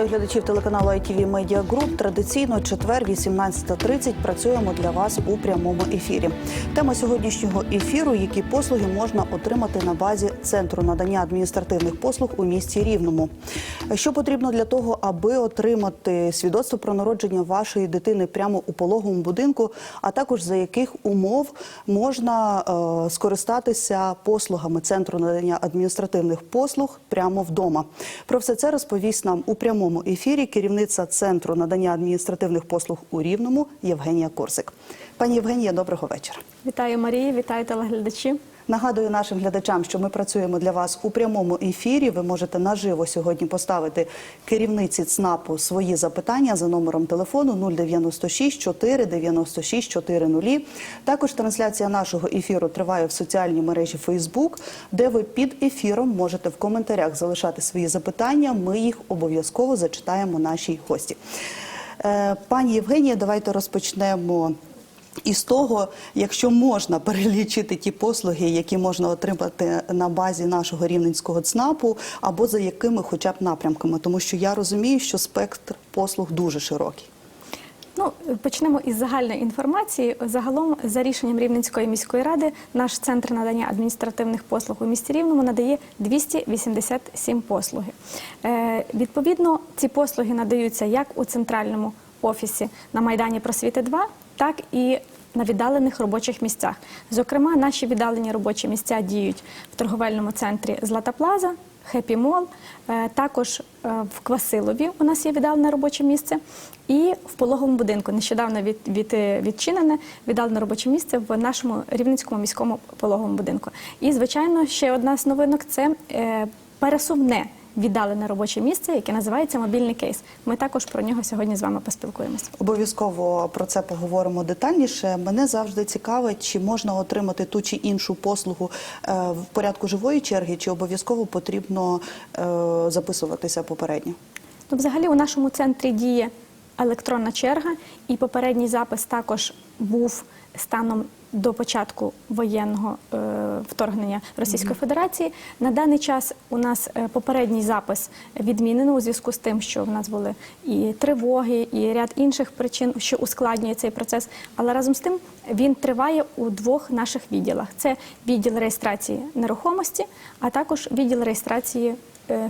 Вітаю глядачів телеканалу ITV Media Group. Традиційно четвер, 18.30 працюємо для вас у прямому ефірі. Тема сьогоднішнього ефіру: які послуги можна отримати на базі центру надання адміністративних послуг у місті Рівному. Що потрібно для того, аби отримати свідоцтво про народження вашої дитини прямо у пологовому будинку, а також за яких умов можна е, скористатися послугами центру надання адміністративних послуг прямо вдома. Про все це розповість нам у прямому ефірі керівниця центру надання адміністративних послуг у Рівному Євгенія Корсик. Пані Євгенія, доброго вечора. Вітаю Марії, вітаю телеглядачі. Нагадую нашим глядачам, що ми працюємо для вас у прямому ефірі. Ви можете наживо сьогодні поставити керівниці ЦНАПу свої запитання за номером телефону 096 4 96 400. Також трансляція нашого ефіру триває в соціальній мережі Facebook, де ви під ефіром можете в коментарях залишати свої запитання. Ми їх обов'язково зачитаємо нашій гості. Е, Пані Євгенія, давайте розпочнемо. І з того, якщо можна перелічити ті послуги, які можна отримати на базі нашого рівненського ЦНАПу, або за якими хоча б напрямками, тому що я розумію, що спектр послуг дуже широкий. Ну, почнемо із загальної інформації. Загалом, за рішенням Рівненської міської ради, наш центр надання адміністративних послуг у місті Рівному надає 287 послуги. Е, відповідно, ці послуги надаються як у центральному офісі на Майдані Просвіти 2, так і на віддалених робочих місцях. Зокрема, наші віддалені робочі місця діють в торговельному центрі Злата Плаза, Хеппі Мол, е, також е, в Квасилові у нас є віддалене робоче місце, і в пологовому будинку нещодавно від, від, е, відчинене віддалене робоче місце в нашому рівненському міському пологовому будинку. І, звичайно, ще одна з новинок це пересувне віддалене робоче місце, яке називається мобільний кейс. Ми також про нього сьогодні з вами поспілкуємося. Обов'язково про це поговоримо детальніше. Мене завжди цікавить, чи можна отримати ту чи іншу послугу е, в порядку живої черги, чи обов'язково потрібно е, записуватися попередньо. Ну, взагалі, у нашому центрі діє електронна черга, і попередній запис також був станом до початку воєнного е, вторгнення Російської Федерації. На даний час у нас е, попередній запис відмінено у зв'язку з тим, що в нас були і тривоги, і ряд інших причин, що ускладнює цей процес. Але разом з тим він триває у двох наших відділах: це відділ реєстрації нерухомості, а також відділ реєстрації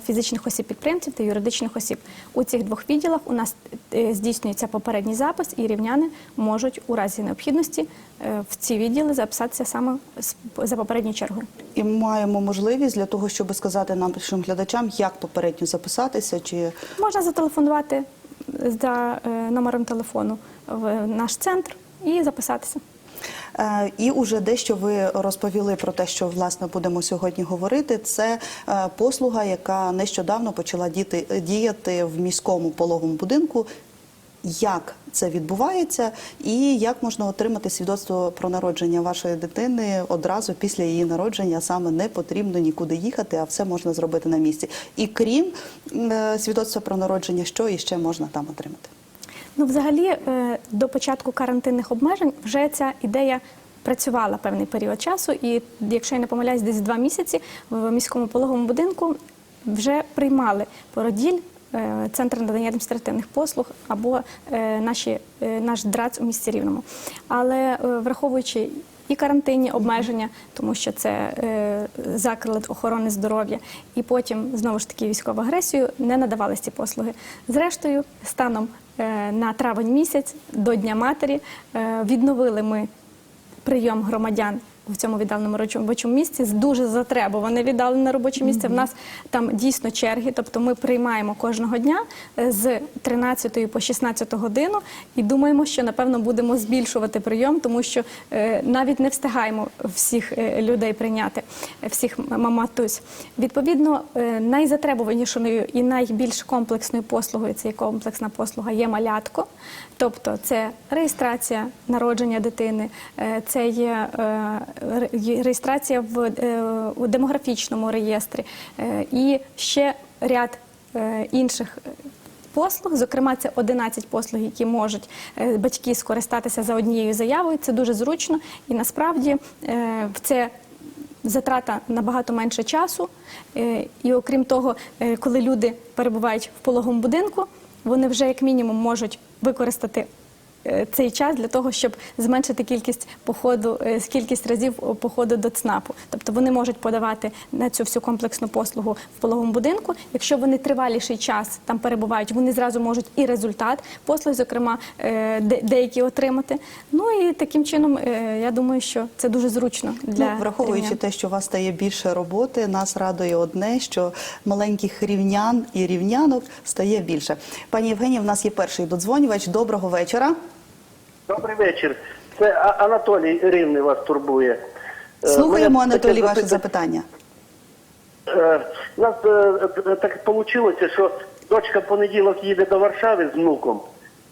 фізичних осіб підприємців та юридичних осіб. У цих двох відділах у нас е, здійснюється попередній запис, і рівняни можуть у разі необхідності е, в ці відділи записатися саме за попередньою чергою. І маємо можливість для того, щоб сказати нашим глядачам, як попередньо записатися, чи Можна зателефонувати за е, номером телефону в наш центр і записатися. Е, І уже дещо ви розповіли про те, що власне будемо сьогодні говорити. Це е, послуга, яка нещодавно почала діти діяти в міському пологовому будинку. Як це відбувається, і як можна отримати свідоцтво про народження вашої дитини одразу після її народження? Саме не потрібно нікуди їхати, а все можна зробити на місці. І крім е, свідоцтва про народження, що іще можна там отримати? Ну, взагалі, до початку карантинних обмежень вже ця ідея працювала певний період часу, і якщо я не помиляюсь, десь два місяці в міському пологовому будинку вже приймали породіль. е, Центр надання адміністративних послуг або е, наші, е, наш ДРАЦ у місті Рівному. Але враховуючи і карантинні обмеження, тому що це заклад охорони здоров'я, і потім знову ж таки військову агресію не надавались ці послуги. Зрештою, станом на травень місяць до Дня матері е, відновили ми прийом громадян. В цьому віддаленому робочому місці дуже затребуване віддалене робоче місце. В нас там дійсно черги, тобто ми приймаємо кожного дня е, з 13 по 16 годину і думаємо, що напевно будемо збільшувати прийом, тому що е, навіть не встигаємо всіх е, людей прийняти, всіх маматусь. Відповідно, е, найзатребуванішою і найбільш комплексною послугою це є комплексна послуга є малятко, тобто це реєстрація народження дитини, е, це є е, є реєстрація в е, у демографічному реєстрі е, і ще ряд е, інших. Послуг, зокрема, це 11 послуг, які можуть батьки скористатися за однією заявою. Це дуже зручно, і насправді в це затрата набагато менше часу. І окрім того, коли люди перебувають в пологовому будинку, вони вже як мінімум можуть використати цей час для того, щоб зменшити кількість походу, е, кількість разів походу до ЦНАПу. Тобто вони можуть подавати на цю всю комплексну послугу в пологовому будинку. Якщо вони триваліший час там перебувають, вони зразу можуть і результат послуг, зокрема е, де- деякі отримати. Ну і таким чином е, я думаю, що це дуже зручно для Ну, враховуючи рівнян. те, що у вас стає більше роботи, нас радує одне, що маленьких рівнян і рівнянок стає більше. Пані Євгенія, в нас є перший додзвонювач. Доброго вечора. Добрий вечір. Це Анатолій Рівний вас турбує. Е, Слухаємо, мене таке Анатолій, ваше запитання. Е, У нас е, е, так вийшло, що дочка понеділок їде до Варшави з внуком.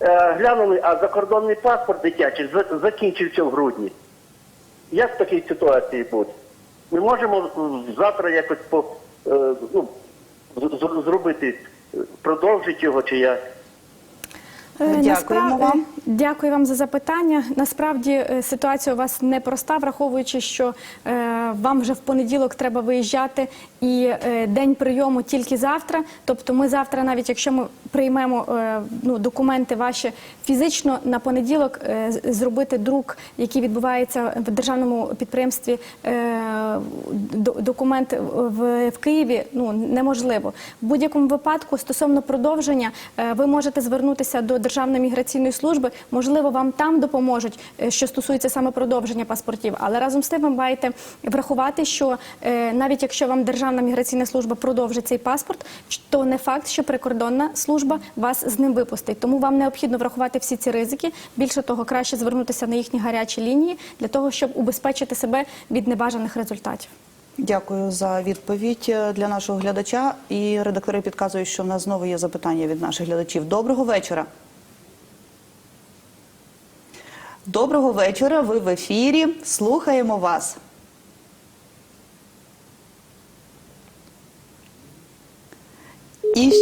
Е, Глянули, а закордонний паспорт дитячий закінчився в грудні. Як в такій ситуації бути? Ми можемо завтра якось по, е, ну, зробити, е, продовжити його чи як? Е, Дякуємо насправ- вам. е, Дякую вам за запитання. Насправді е, ситуація у вас непроста, враховуючи, що е, вам вже в понеділок треба виїжджати і е, день прийому тільки завтра. Тобто, ми завтра, навіть якщо ми приймемо е, ну, документи ваші фізично на понеділок, е, зробити друк, який відбувається в державному підприємстві, е, документ в, в Києві ну неможливо. В будь-якому випадку стосовно продовження, е, ви можете звернутися до Державної міграційної служби. Можливо, вам там допоможуть, е, що стосується саме продовження паспортів. Але разом з тим ви маєте врахувати, що е, навіть якщо вам Державна міграційна служба продовжить цей паспорт, то не факт, що прикордонна служба вас з ним випустить. Тому вам необхідно врахувати всі ці ризики. Більше того, краще звернутися на їхні гарячі лінії для того, щоб убезпечити себе від небажаних результатів. Дякую за відповідь е, для нашого глядача. І редактори підказують, що в нас знову є запитання від наших глядачів. Доброго вечора. Доброго вечора. Ви в ефірі. Слухаємо вас. І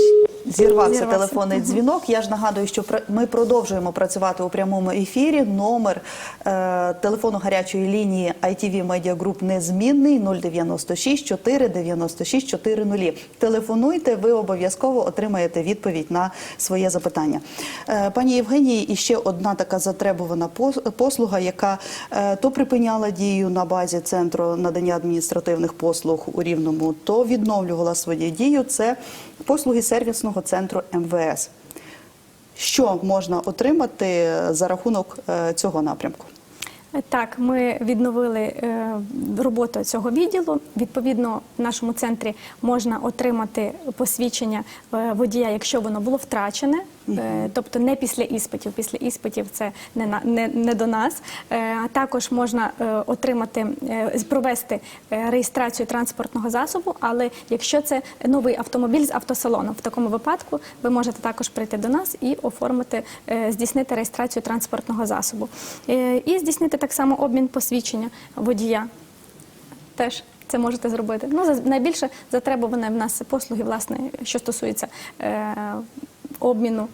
зірвався Зірвався. телефонний дзвінок. Я ж нагадую, що ми продовжуємо працювати у прямому ефірі. Номер е, телефону гарячої лінії ITV Media Group незмінний 096 4 96 400. Телефонуйте, ви обов'язково отримаєте відповідь на своє запитання. Е, пані Євгенії, і ще одна така затребувана послуга, яка е, то припиняла дію на базі центру надання адміністративних послуг у Рівному, то відновлювала свою дію. Це послуги сервісного центру МВС. Що можна отримати за рахунок е, цього напрямку? Так, ми відновили е, роботу цього відділу. Відповідно, в нашому центрі можна отримати посвідчення е, водія, якщо воно було втрачене, е, тобто не після іспитів. Після іспитів це не, на, не, не до нас. Е, а також можна е, отримати, е, провести е, реєстрацію транспортного засобу, але якщо це новий автомобіль з автосалону, в такому випадку ви можете також прийти до нас і оформити, е, здійснити реєстрацію транспортного засобу. Е, І здійснити так само обмін посвідчення водія. Теж це можете зробити. Ну, найбільше затребувані в нас послуги, власне, що стосується е, обміну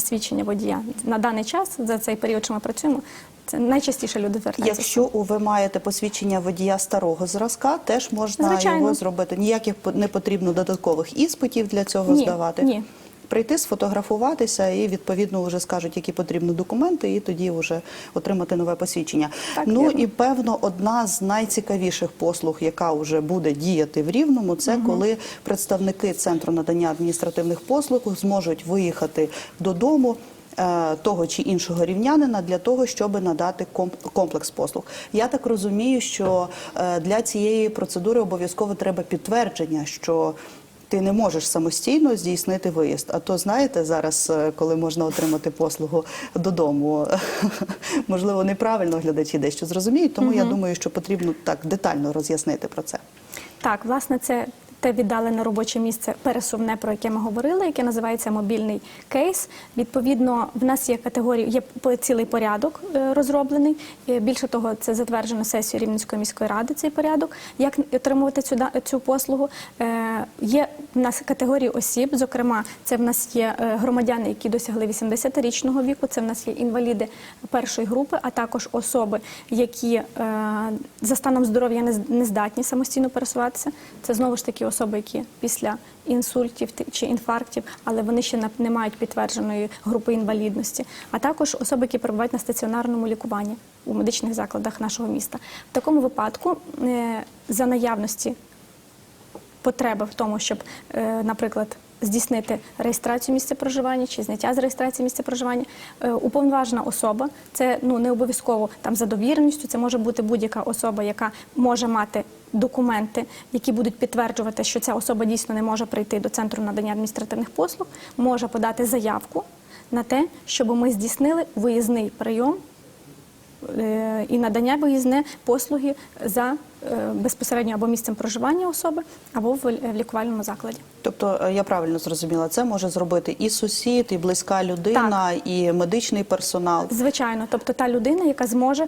посвідчення водія. На даний час, за цей період, що ми працюємо, це найчастіше люди звертаються. Якщо ви маєте посвідчення водія старого зразка, теж можна Звичайно. його зробити. Ніяких не потрібно додаткових іспитів для цього Ні, здавати. ні. Прийти, сфотографуватися і відповідно вже скажуть, які потрібні документи, і тоді вже отримати нове посвідчення. Так, ну вірно. і певно, одна з найцікавіших послуг, яка вже буде діяти в Рівному, це коли представники центру надання адміністративних послуг зможуть виїхати додому. е, Того чи іншого рівнянина для того, щоб надати комп- комплекс послуг. Я так розумію, що е, для цієї процедури обов'язково треба підтвердження, що ти не можеш самостійно здійснити виїзд. А то знаєте, зараз, е, коли можна отримати послугу додому, можливо, неправильно глядачі дещо зрозуміють. Тому я думаю, що потрібно так детально роз'яснити про це. Так, власне, це те віддалене робоче місце пересувне, про яке ми говорили, яке називається мобільний кейс. Відповідно, в нас є категорії, є цілий порядок е, розроблений. Е, Більше того, це затверджено сесією Рівненської міської ради. Цей порядок, як отримувати цю цю послугу. Е, Є в нас категорії осіб. Зокрема, це в нас є громадяни, які досягли 80-річного віку. Це в нас є інваліди першої групи, а також особи, які за станом здоров'я не здатні самостійно пересуватися. Це знову ж таки особи, які після інсультів чи інфарктів, але вони ще не мають підтвердженої групи інвалідності, а також особи, які перебувають на стаціонарному лікуванні у медичних закладах нашого міста. В такому випадку е, за наявності потреби в тому, щоб, е, наприклад, здійснити реєстрацію місця проживання чи зняття з реєстрації місця проживання, е, уповноважена особа, це ну не обов'язково там за довіреністю, це може бути будь-яка особа, яка може мати документи, які будуть підтверджувати, що ця особа дійсно не може прийти до центру надання адміністративних послуг, може подати заявку на те, щоб ми здійснили виїзний прийом е, і надання виїзне послуги за е, безпосередньо або місцем проживання особи, або в лікувальному закладі. Тобто е, я правильно зрозуміла, це може зробити і сусід, і близька людина, і медичний персонал. Звичайно, тобто та людина, яка зможе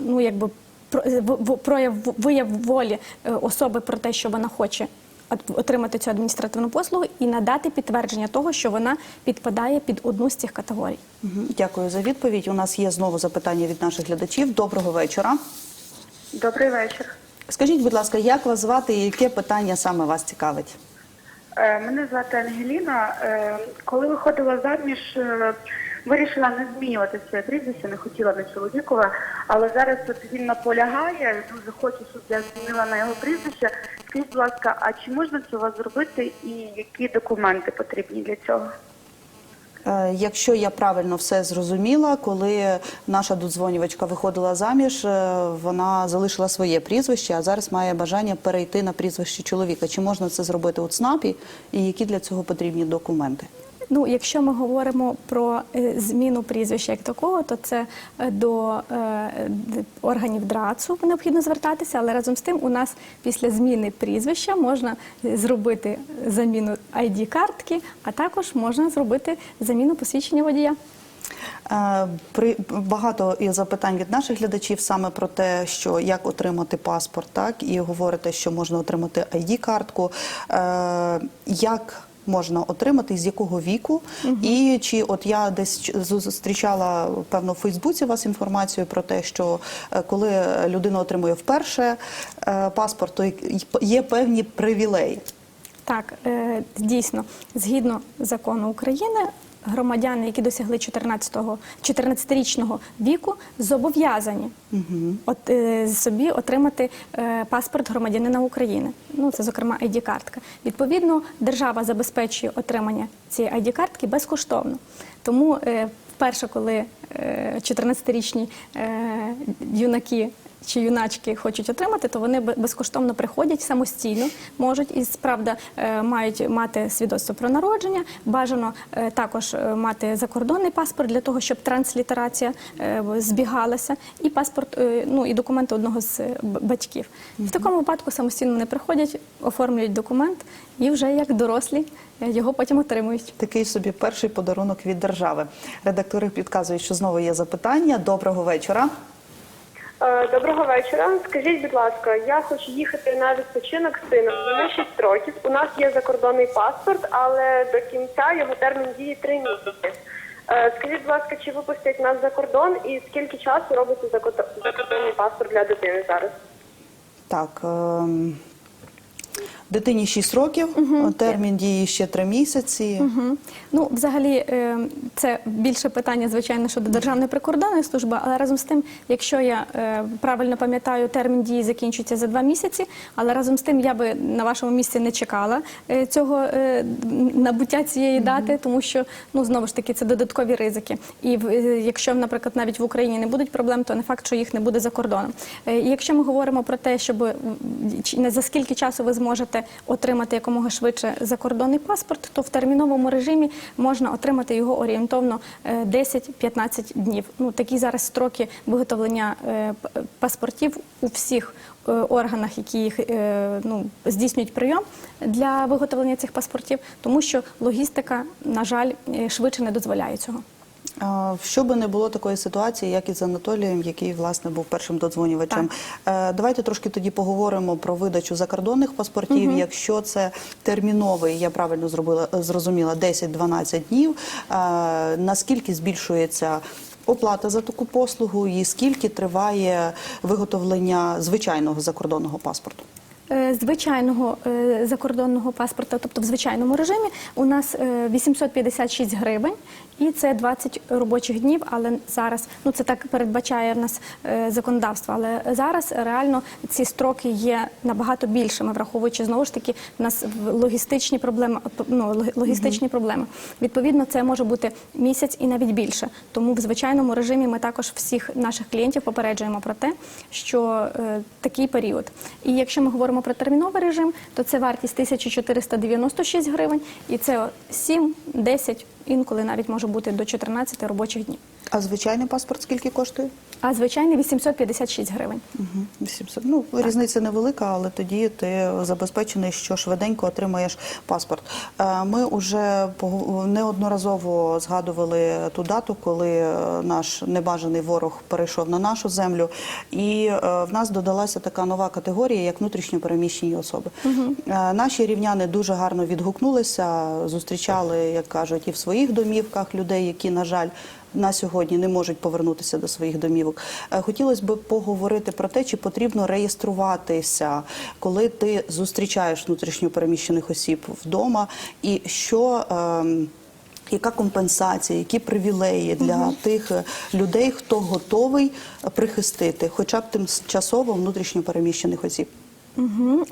ну якби прояв вияв волі е, особи про те, що вона хоче от- отримати цю адміністративну послугу і надати підтвердження того, що вона підпадає під одну з цих категорій. Дякую за відповідь. У нас є знову запитання від наших глядачів. Доброго вечора. Добрий вечір. Скажіть, будь ласка, як вас звати і яке питання саме вас цікавить? Е, Мене звати Ангеліна. Е, Коли виходила заміж, е, вирішила не змінювати своє прізвище, не хотіла на чоловікове, але зараз от він наполягає, дуже хоче, щоб я змінила на його прізвище. Скажіть, будь ласка, а чи можна це у вас зробити і які документи потрібні для цього? Е, Якщо я правильно все зрозуміла, коли наша додзвонювачка виходила заміж, е, вона залишила своє прізвище, а зараз має бажання перейти на прізвище чоловіка. Чи можна це зробити у ЦНАПі і які для цього потрібні документи? Ну, якщо ми говоримо про е, зміну прізвища як такого, то це е, до е, органів ДРАЦу необхідно звертатися, але разом з тим у нас після зміни прізвища можна зробити заміну ID-картки, а також можна зробити заміну посвідчення водія. При багато є запитань від наших глядачів саме про те, що як отримати паспорт, так і говорите, що можна отримати ID-картку. Е, Як можна отримати, з якого віку, і чи от я десь зустрічала певно в Фейсбуці вас інформацію про те, що е, коли людина отримує вперше е, паспорт, то є певні привілеї. Так, е, дійсно, згідно закону України, громадяни, які досягли 14-го 14-річного віку, зобов'язані от, е, собі отримати е, паспорт громадянина України. Ну, це, зокрема, ID-картка. Відповідно, держава забезпечує отримання цієї ID-картки безкоштовно. Тому е, вперше, коли е, 14-річні е, юнаки чи юначки хочуть отримати, то вони безкоштовно приходять самостійно, можуть і справда е, мають мати свідоцтво про народження. Бажано е, також е, мати закордонний паспорт для того, щоб транслітерація збігалася, і паспорт, ну і документи одного з батьків. В такому випадку самостійно не приходять, оформлюють документ і вже як дорослі його потім отримують. Такий собі перший подарунок від держави. Редактори підказують, що знову є запитання. Доброго вечора. Е, Доброго вечора. Скажіть, будь ласка, я хочу їхати на відпочинок з сином. на 6 років. У нас є закордонний паспорт, але до кінця його термін дії 3 місяці. Е, Скажіть, будь ласка, чи випустять нас за кордон і скільки часу робиться закордонний паспорт для дитини зараз? Так. ем, Дитині 6 років, термін дії ще 3 місяці. Мгм. Ну, взагалі, е, це більше питання, звичайно, щодо Державної прикордонної служби, але разом з тим, якщо я е, правильно пам'ятаю, термін дії закінчується за два місяці, але разом з тим я би на вашому місці не чекала е, цього набуття цієї дати, тому що ну знову ж таки це додаткові ризики. І якщо, наприклад, навіть в Україні не будуть проблем, то не факт, що їх не буде за кордоном. І якщо ми говоримо про те, щоб чи- за скільки часу ви зможете зможете отримати якомога швидше закордонний паспорт, то в терміновому режимі можна отримати його орієнтовно е, 10-15 днів. Ну такі зараз строки виготовлення е, паспортів у всіх е, органах, які їх е, ну, здійснюють прийом для виготовлення цих паспортів, тому що логістика, на жаль, е, швидше не дозволяє цього. Що би не було такої ситуації, як із Анатолієм, який власне був першим додзвонювачем. Е, Давайте трошки тоді поговоримо про видачу закордонних паспортів. Якщо це терміновий, я правильно зробила зрозуміла 10-12 днів. е, Наскільки збільшується? Оплата за таку послугу і скільки триває виготовлення звичайного закордонного паспорту? Е, Звичайного закордонного паспорта, тобто в звичайному режимі, у нас е, 856 гривень, і це 20 робочих днів. Але зараз ну це так передбачає в нас е, законодавство. Але зараз реально ці строки є набагато більшими, враховуючи знову ж таки в нас логістичні проблеми. Ну логістичні проблеми. Відповідно, це може бути місяць і навіть більше. Тому в звичайному режимі ми також всіх наших клієнтів попереджуємо про те, що е, такий період. І якщо ми говоримо про терміновий режим, то це вартість 1496 гривень, і це 7, 10, інколи навіть може бути до 14 робочих днів. А звичайний паспорт скільки коштує? А звичайний 856 гривень. Мгм, 800. Ну, різниця невелика, але тоді ти забезпечений, що швиденько отримаєш паспорт. Е, Ми вже неодноразово згадували ту дату, коли е, наш небажаний ворог перейшов на нашу землю, і е, в нас додалася така нова категорія, як внутрішньопереміщені особи. Е, Наші рівняни дуже гарно відгукнулися, зустрічали, як кажуть, і в своїх домівках людей, які, на жаль, на сьогодні не можуть повернутися до своїх домівок. Е, Хотілося б поговорити про те, чи потрібно реєструватися, коли ти зустрічаєш внутрішньопереміщених осіб вдома, і що. ем, яка компенсація, які привілеї для тих е, людей, хто готовий прихистити, хоча б тимчасово внутрішньопереміщених осіб? Угу.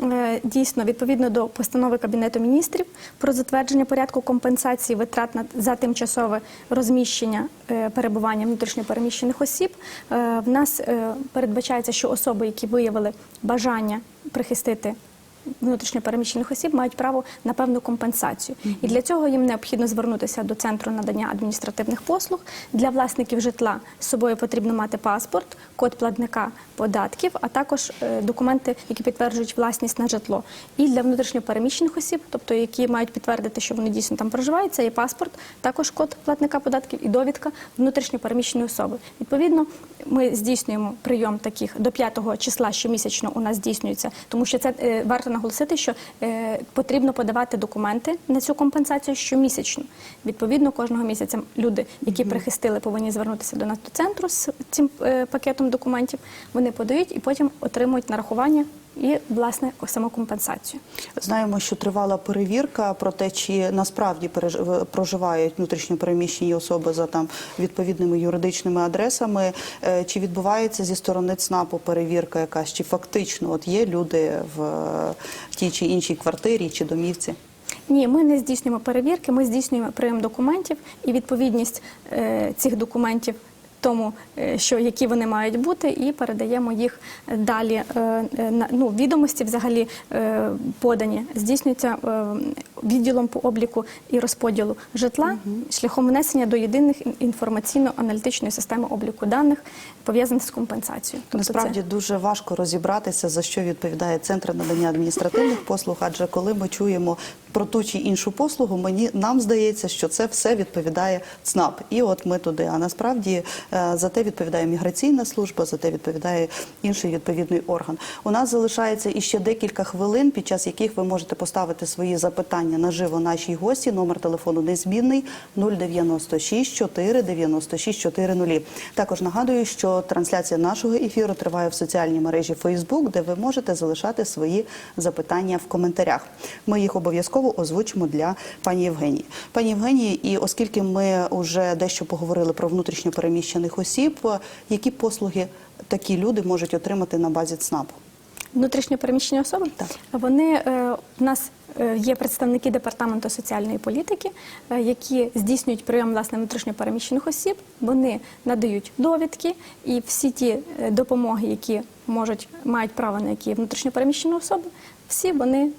Дійсно, відповідно до постанови Кабінету міністрів про затвердження порядку компенсації витрат за тимчасове розміщення е, перебування внутрішньопереміщених осіб, е, в нас передбачається, що особи, які виявили бажання прихистити внутрішньопереміщених осіб, мають право на певну компенсацію. І для цього їм необхідно звернутися до центру надання адміністративних послуг. Для власників житла з собою потрібно мати паспорт, код платника податків, а також е, документи, які підтверджують власність на житло. І для внутрішньопереміщених осіб, тобто які мають підтвердити, що вони дійсно там проживають, це є паспорт, також код платника податків і довідка внутрішньопереміщеної особи. Відповідно, ми здійснюємо прийом таких до 5 числа щомісячно у нас здійснюється, тому що це е, варто наголосити, що е, потрібно подавати документи на цю компенсацію щомісячно. Відповідно, кожного місяця люди, які прихистили, повинні звернутися до НАТО центру з цим е, пакетом документів. Вони подають і потім отримують нарахування і власне саму компенсацію. Знаємо, що тривала перевірка про те, чи насправді проживають внутрішньопереміщені особи за там відповідними юридичними адресами. Е, Чи відбувається зі сторони ЦНАПу перевірка якась, чи фактично от є люди в е, тій чи іншій квартирі чи домівці? Ні, ми не здійснюємо перевірки, ми здійснюємо прийом документів і відповідність е, цих документів тому, е, що які вони мають бути, і передаємо їх далі. Е, е, на- ну, відомості взагалі е, подані здійснюються е, відділом по обліку і розподілу житла шляхом внесення до єдиних інформаційно-аналітичної системи обліку даних, пов'язаних з компенсацією. Тобто це- Насправді дуже важко розібратися, за що відповідає центр надання адміністративних послуг. Адже коли ми чуємо про ту чи іншу послугу, мені нам здається, що це все відповідає ЦНАП. І от ми туди. А насправді е, за те відповідає міграційна служба, за те відповідає інший відповідний орган. У нас залишається іще декілька хвилин, під час яких ви можете поставити свої запитання наживо нашій гості. Номер телефону незмінний 096 4 96 400. Також нагадую, що трансляція нашого ефіру триває в соціальній мережі Facebook, де ви можете залишати свої запитання в коментарях. Ми їх обов'язково озвучимо для пані Євгенії. Пані Євгенії, і оскільки ми вже дещо поговорили про внутрішньо переміщених осіб, які послуги такі люди можуть отримати на базі ЦНАПу? Внутрішньо переміщені особи Так. вони е, в нас е, є представники департаменту соціальної політики, е, які здійснюють прийом власне внутрішньо переміщених осіб. Вони надають довідки і всі ті е, допомоги, які можуть мають право на які внутрішньо переміщені особи, всі вони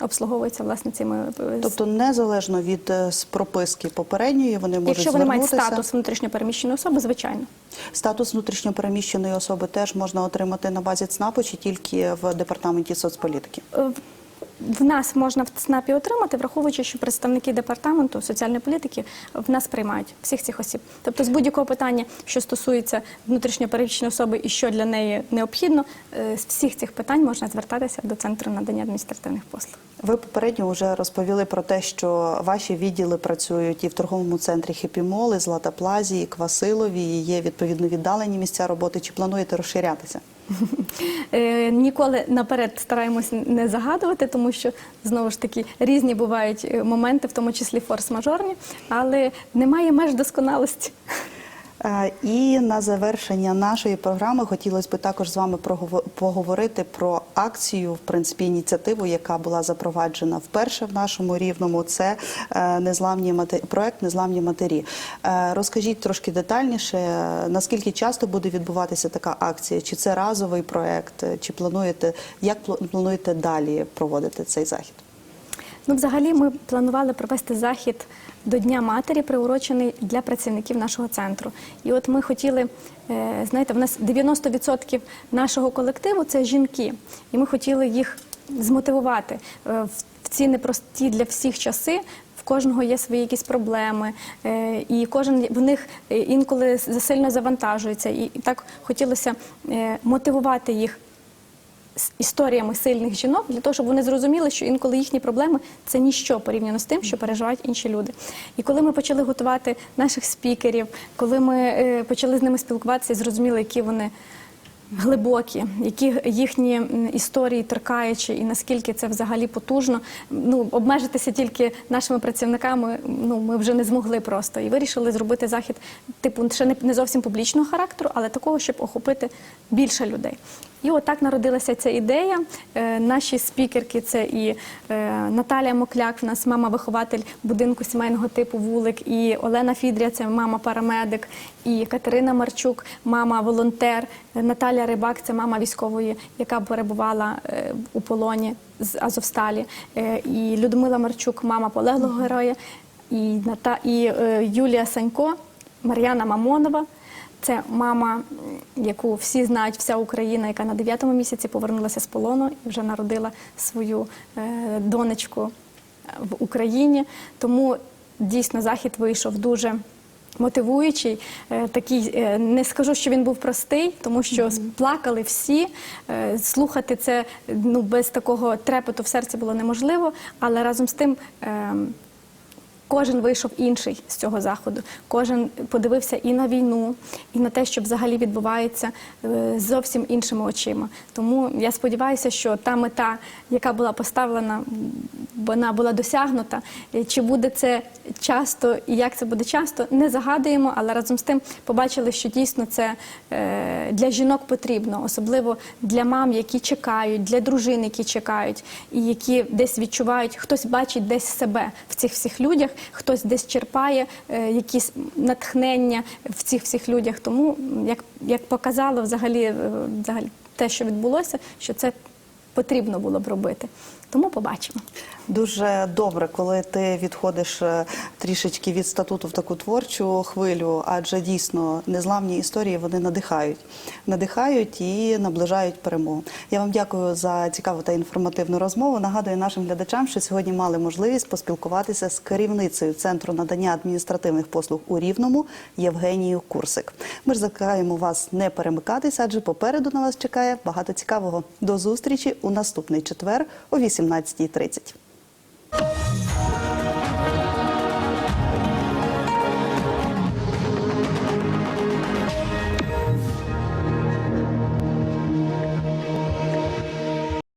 обслуговуються власне цими е, Тобто незалежно від е, прописки попередньої, вони можуть Якщо вони мають статус внутрішньопереміщеної особи, звичайно. Статус внутрішньопереміщеної особи теж можна отримати на базі ЦНАПу чи тільки в департаменті соцполітики. В нас можна в ЦНАПі отримати, враховуючи, що представники департаменту соціальної політики в нас приймають всіх цих осіб. Тобто, з будь-якого питання, що стосується внутрішньопереміщеної особи і що для неї необхідно, е, з всіх цих питань можна звертатися до центру надання адміністративних послуг. Ви попередньо вже розповіли про те, що ваші відділи працюють і в торговому центрі Хепімол, і Злата Плазі, і Квасилові, і є відповідно віддалені місця роботи. Чи плануєте розширятися? Е, Ніколи наперед стараємось не загадувати, тому що знову ж таки різні бувають е, моменти, в тому числі форс-мажорні, але немає меж досконалості. Е, І на завершення нашої програми хотілося б також з вами поговорити про акцію, в принципі, ініціативу, яка була запроваджена вперше в нашому рівному. Це е, незламні мате- проект Незламні матері. Е, Розкажіть трошки детальніше, наскільки часто буде відбуватися така акція? Чи це разовий проект? Чи плануєте як плануєте далі проводити цей захід? Ну, взагалі, ми планували провести захід до Дня матері, приурочений для працівників нашого центру. І от ми хотіли, е, знаєте, в нас 90% нашого колективу це жінки, і ми хотіли їх змотивувати е, в ці непрості для всіх часи. В кожного є свої якісь проблеми, е, і кожен в них інколи засильно завантажується. І так хотілося мотивувати їх з історіями сильних жінок для того, щоб вони зрозуміли, що інколи їхні проблеми це ніщо порівняно з тим, що переживають інші люди. І коли ми почали готувати наших спікерів, коли ми е, почали з ними спілкуватися, зрозуміли, які вони. Глибокі, які їхні історії торкаючі, і наскільки це взагалі потужно. Ну обмежитися тільки нашими працівниками. Ну ми вже не змогли просто і вирішили зробити захід, типу, ще не зовсім публічного характеру, але такого, щоб охопити більше людей. І отак народилася ця ідея. Е, наші спікерки це і е, Наталія Мокляк, в нас мама-вихователь будинку сімейного типу Вулик, і Олена Фідря, це мама-парамедик, і Катерина Марчук, мама-волонтер, е, Наталя Рибак, це мама військової, яка перебувала е, у полоні з Азовсталі, і Людмила Марчук, мама полеглого героя, і, Юлія Санько, Мар'яна Мамонова. Це мама, яку всі знають, вся Україна, яка на 9-му місяці повернулася з полону і вже народила свою е, донечку в Україні. Тому дійсно захід вийшов дуже. Мотивуючий, е, такий е, не скажу, що він був простий, тому що плакали всі. Е, Слухати це ну без такого трепету в серці було неможливо, але разом з тим. Кожен вийшов інший з цього заходу. Кожен подивився і на війну, і на те, що взагалі відбувається е, зовсім іншими очима. Тому я сподіваюся, що та мета, яка була поставлена, вона була досягнута. Е, Чи буде це часто і як це буде часто, не загадуємо, але разом з тим побачили, що дійсно це е, для жінок потрібно, особливо для мам, які чекають, для дружин, які чекають, і які десь відчувають, хтось бачить десь себе в цих всіх людях, хтось десь черпає е, якісь натхнення в цих всіх людях. Тому, як, як показало взагалі, е, взагалі те, що відбулося, що це потрібно було б робити. Тому побачимо. Дуже добре, коли ти відходиш е, трішечки від статуту в таку творчу хвилю, адже дійсно незламні історії вони надихають, надихають і наближають перемогу. Я вам дякую за цікаву та інформативну розмову. Нагадую нашим глядачам, що сьогодні мали можливість поспілкуватися з керівницею центру надання адміністративних послуг у Рівному Євгенією Курсик. Ми ж закликаємо вас не перемикатися, адже попереду на вас чекає багато цікавого. До зустрічі у наступний четвер о 18.30. どうぞ。